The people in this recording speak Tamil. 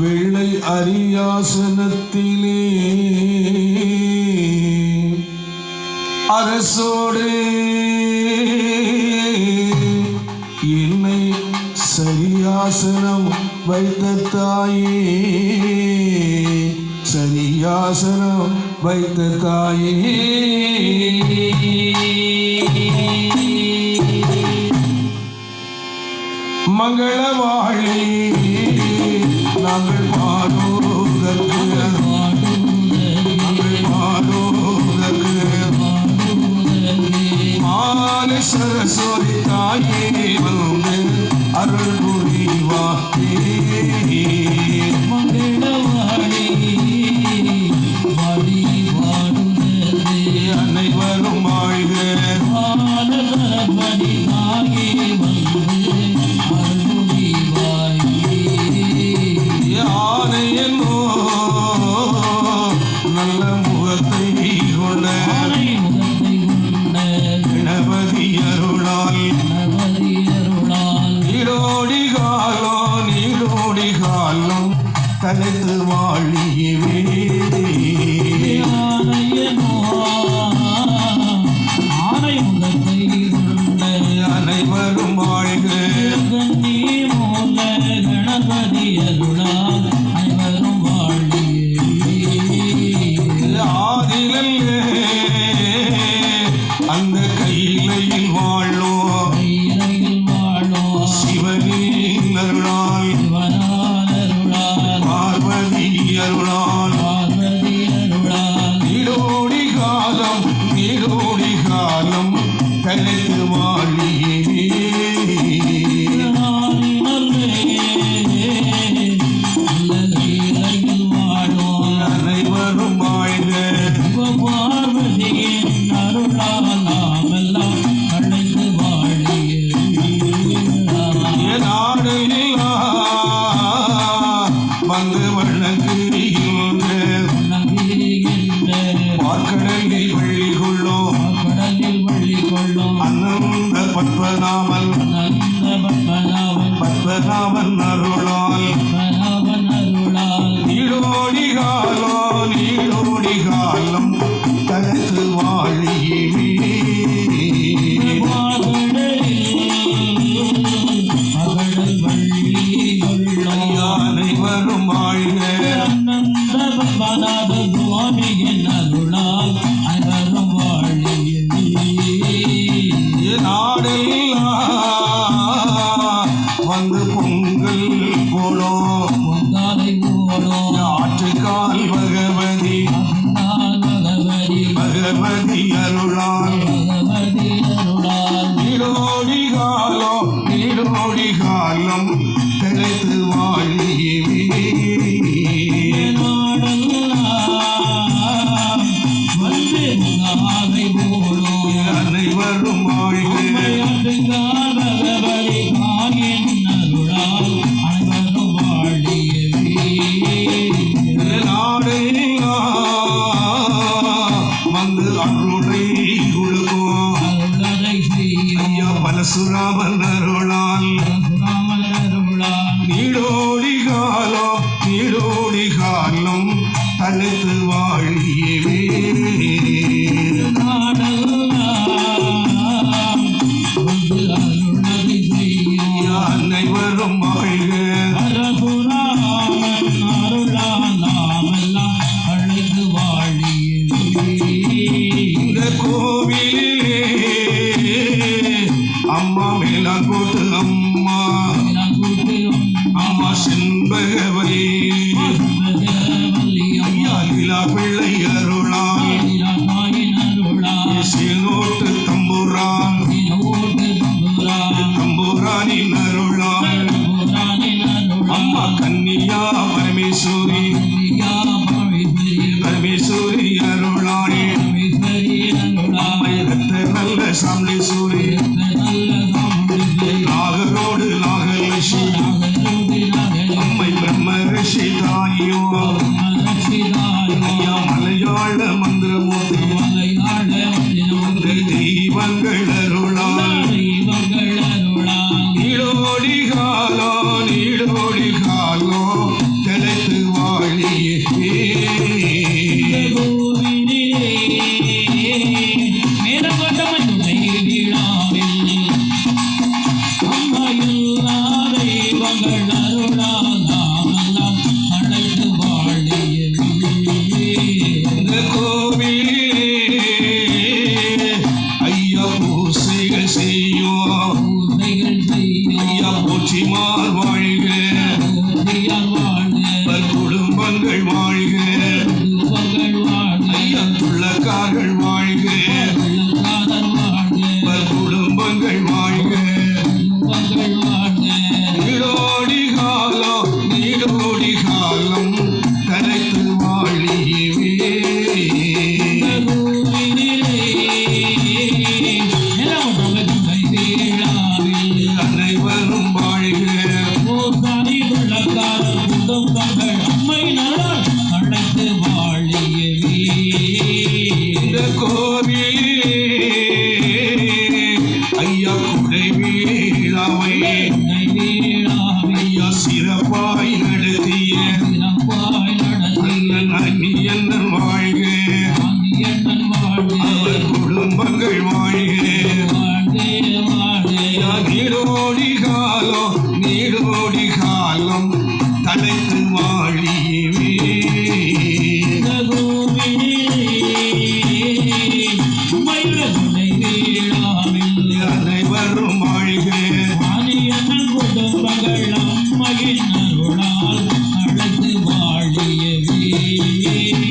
வெள்ளை அரியாசனத்திலே அரசோடு என்னை சரியாசனம் வைத்த தாயே சரியாசனம் வைத்த தாயே. மங்களவாழி. நாங்கள் பாடுவதற்கு நாங்கள் பாடுவதற்கு மாலை சரஸ்வதி தாயே வந்து அருள் புரிவாயே நீரோடி தனித்து வாழியவே வாழியே நாடெல்லாம் வந்து வணங்குகின்ற நகிரிகின்ற அனந்த பத்மநாமன் நந்த பத்மநாபன். அருளால் பத்மநாபன் அருளால். நீடோடி காலோ நீடோடி காலம் தனது வாழியே. மகளில் வள்ளி கொள்ளும் அனைவரும் வாழ்க அனந்த பத்மநாப சுவாமியின் வந்து பொங்கல் போலும் பொங்காலை ஓடும் ஆற்றுக்கால் பகவதி. பகவதி. பகவதி அருளால். நீடோடி காலம் நீடோடி காலம் கிடைத்து போடும் அனைவரும் வாழ்க. அருளை கொடுக்கும் ஐயா பரசுராமன் அருளால் நீடோடி காலம் நீடோடி காலம் தனித்து வாழிய கோவிலே அம்மா மேலாங்கோட்டு அம்மா. அம்மா செண்பகவரி ஐயா லீலா பிள்ளை அருளால் சேனோட்டு தம்புரான். தம்புரானின் அருளால் அம்மா கன்னியா பரமேஸ்வரி. பரமேஸ்வரி நல்ல சாமலேஸ்வரி நாகரோடு நாகலட்சி அம்மை பிரம்ம ரிஷி தாயோ. மலையாள மந்திரமூர்த்தி. மலையாள தெய்வங்கள் அருளால். துள்ளக்கார்கள் வாழ்க துள்ளக்கார்கள் வாழ்க குடும்பங்கள் வாழ்க ஈரோடி காலம் ஈரோடி காலம். vida, güey.